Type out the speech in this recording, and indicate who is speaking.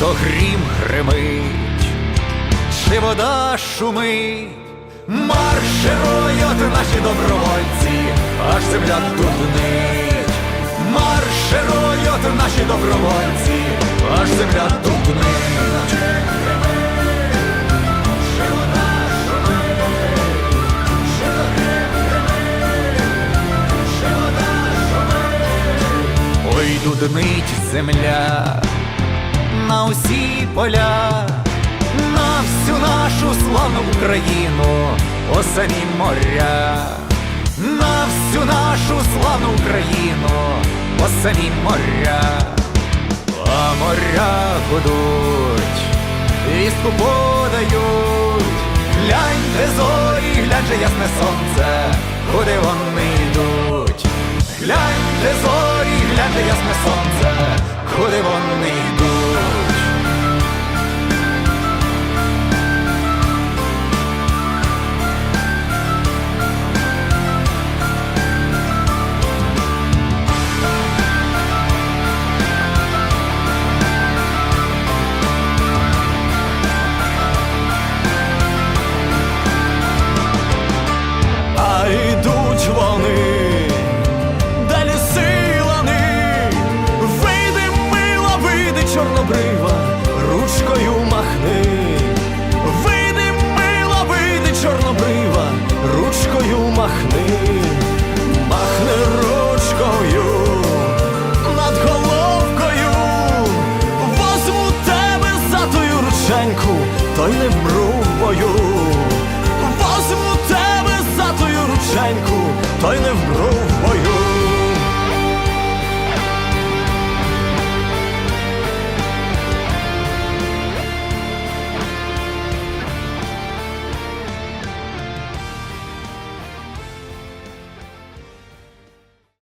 Speaker 1: то грім гримить, чи вода шумить, марширують наші добровольці, аж земля тутнить, марширують наші добровольці, аж земля тутнить. Ой, дуднить земля усі поля, на всю нашу славну Україну, по самі моря, на всю нашу славну Україну, по самі моря, а моря гудуть, вістку подають, гляньте зорі, глянь же ясне сонце, куди вони йдуть. Гляньте зорі, гляньте ясне сонце, куди вони
Speaker 2: рученьку, то й не вмру бою. Возьму тебе за твою рученьку, то й не вмру.